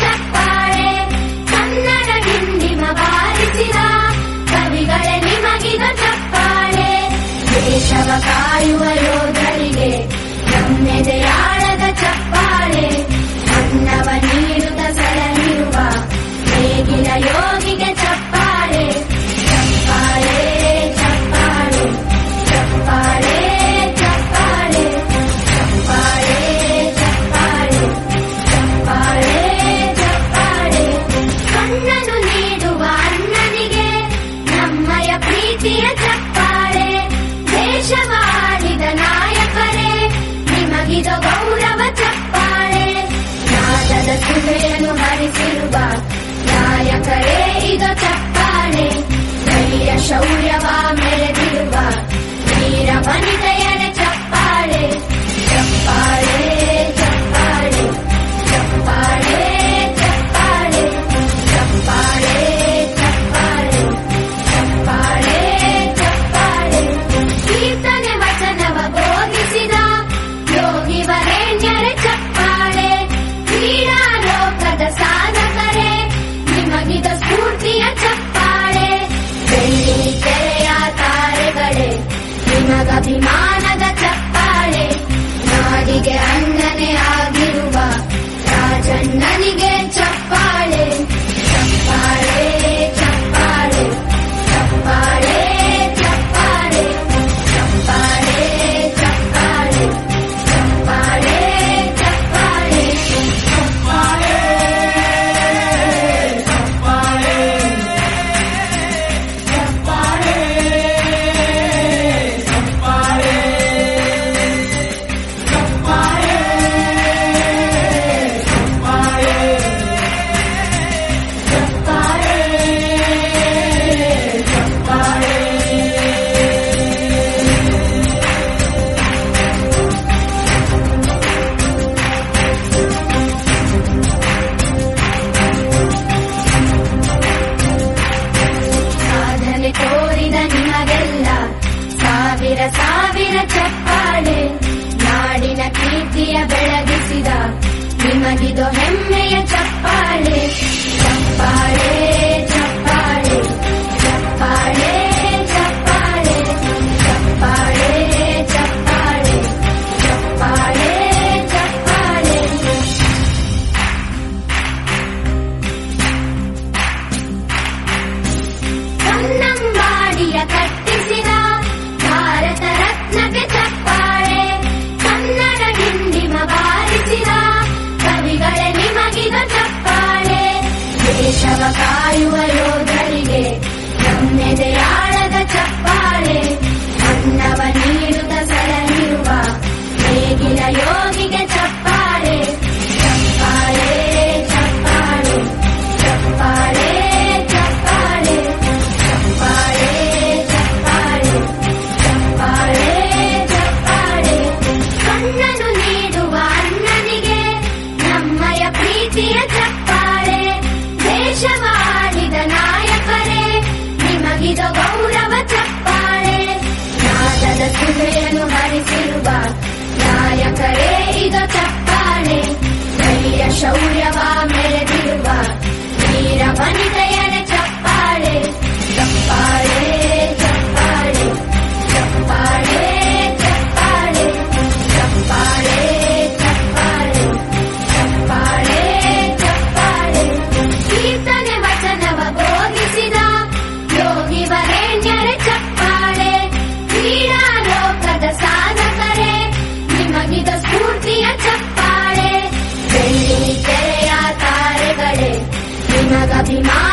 ಚಪ್ಪಾಳೆ ಕನ್ನಡ ಹಿಂದಿ ಮವಾಸಿದ ಕವಿಗಳಲ್ಲಿ ಮಗಿದ ಚಪ್ಪಾಳೆ ದೇಶವ ಕಾಯುವ ಯೋಧರಿಗೆ ನಮ್ಮೆ ಜಯಾಡದ ಚಪ್ಪಾಳೆ ಅನ್ನವ ನೀರು ದಸಿರುವ ಬೇಗಿನ ಸಾವಿರ ಚಪ್ಪಾಳೆ ನಾಡಿನ ಕೀರ್ತಿಯ ಬೆಳಗಿಸಿದ ನಿಮಗಿದು ಹೆಮ್ಮೆಯ ಚಪ್ಪಾಳೆ ಚಪ್ಪಾಳೆ tayo ay ದೇಶ ಮಾಡಿದ ನಾಯಕರೇ ನಿಮಗಿದ ಗೌರವ ಚಪ್ಪಾಳೆ ನಾದದ ಸುಭೆಯನ್ನು ಹರಿಸಿರುವ ನಾಯಕರೇ ಇದು ಚಪ್ಪಾಳೆ ಧೈರ್ಯ ಶೌರ್ಯವ ಮೆರೆದಿರುವ ವೀರ ವನಿತೆಯರ Fatima.